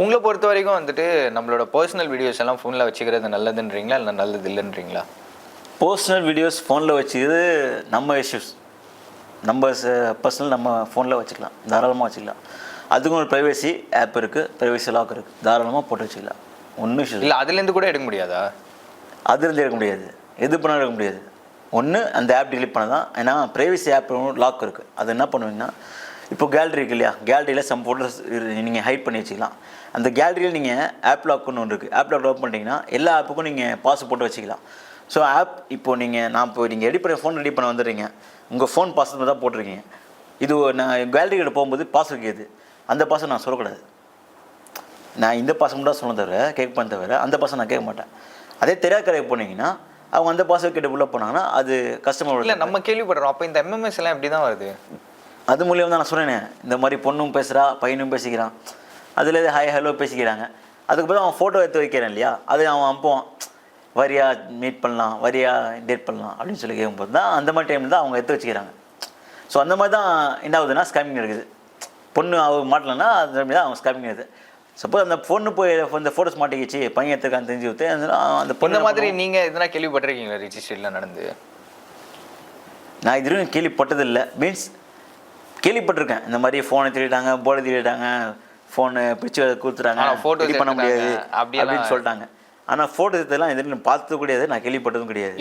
உங்களை பொறுத்த வரைக்கும் வந்துட்டு நம்மளோட பர்சனல் வீடியோஸ் எல்லாம் ஃபோனில் வச்சுக்கிறது நல்லதுன்றீங்களா? இல்லை நல்லது இல்லைன்றீங்களா? பர்சனல் வீடியோஸ் ஃபோனில் வச்சுக்கிறது நம்ம இஷ்யூஸ் நம்ம பர்சனல் நம்ம ஃபோனில் வச்சுக்கலாம். தாராளமாக வச்சுக்கலாம். அதுக்கும் ஒரு ப்ரைவேசி ஆப் இருக்குது ப்ரைவேசி லாக் இருக்குது தாராளமாக போட்டு வச்சுக்கலாம். ஒன்றும் இஷ்யூ இல்லை அதுலேருந்து கூட எடுக்க முடியாதா? அதுலேருந்து எடுக்க முடியாது. எது பண்ணாலும் எடுக்க முடியாது. ஒன்று அந்த ஆப் delete பண்ண தான் ஏன்னா ப்ரைவசி ஆப் லாக் இருக்குது அது என்ன பண்ணுவீங்கன்னா இப்போ கேலரி இருக்கு இல்லையா? கேலரியில் சம் ஃபோட்டோஸ் நீங்கள் ஹைட் பண்ணி வச்சுக்கலாம். அந்த கேலரியில் நீங்கள் ஆப் லாக்னு ஒன்று இருக்குது ஆப் லாக் ஓப்பன் பண்ணிட்டீங்கன்னா எல்லா ஆப்புக்கும் நீங்கள் பாஸ் போட்டு வச்சுக்கலாம். ஸோ ஆப் இப்போ நீங்கள் நான் இப்போ நீங்கள் ரெடி பண்ண ஃபோன் ரெடி பண்ண வந்துடுறீங்க. உங்கள் ஃபோன் பாஸ்வேர்ட் தான் போட்டிருக்கீங்க. இது நான் கேலரிக்கிட்ட போகும்போது பாஸ் கேது அந்த பாஸ்வேர்டு நான் சொல்லக்கூடாது. நான் இந்த பாசம் தான் சொல்ல தவிர கேட்பேன் தவிர அந்த பாசம் நான் கேட்க மாட்டேன். அதே தெரியாத கடைக்கு போனீங்கன்னா அவங்க அந்த பாசம் கிட்ட உள்ளே போனாங்கன்னா அது இல்லை நம்ம கேள்விப்படுறோம். அப்போ இந்த எம்எம்எஸ் எல்லாம் எப்படி தான் வருது? அது மூலியம் தான் நான் சொன்னேனே இந்த மாதிரி பொண்ணும் பேசுகிறா பையனும் பேசிக்கிறான். அதில் ஹாய் ஹலோ பேசிக்கிறாங்க. அதுக்கு பிறகு அவன் ஃபோட்டோ எடுத்து வைக்கிறேன் இல்லையா? அது அவன் அனுப்புவான். வரியா மீட் பண்ணலாம் வரியா டேட் பண்ணலாம் அப்படின்னு சொல்லி கேட்கும்போது தான் அந்த மாதிரி டைமில் தான் அவங்க எடுத்து வச்சுக்கிறாங்க. ஸோ அந்த மாதிரி தான் என்ன ஆகுதுன்னா ஸ்கேமிங் இருக்குது. பொண்ணு அவ மாட்டலன்னா அந்த மாதிரி தான் அவங்க ஸ்கேமிங் இருக்குது. சப்போஸ் அந்த பொண்ணு போய் இந்த ஃபோட்டோஸ் மாட்டிக்கிச்சு பையன் எடுத்துக்கான்னு தெரிஞ்சு விட்டு அந்த பொண்ணு மாதிரி நீங்கள் எதனா கேள்விப்பட்டிருக்கீங்களா ரிஜிஸ்ட்ரியில் நடந்து? நான் இது வரைக்கும் கேள்விப்பட்டதில்லை. மீன்ஸ் கேள்விப்பட்டிருக்கேன். இந்த மாதிரி ஃபோனை திருடிட்டாங்க போர்டை திருடிட்டாங்க ஃபோனு பிடிச்சி கொடுத்துட்டாங்க இது பண்ண முடியாது அப்படின்னு சொல்லிட்டாங்க. ஆனால் ஃபோட்டோ இதெல்லாம் இது வரைக்கும் பார்த்ததும் கிடையாது நான் கேள்விப்பட்டதும் கிடையாது.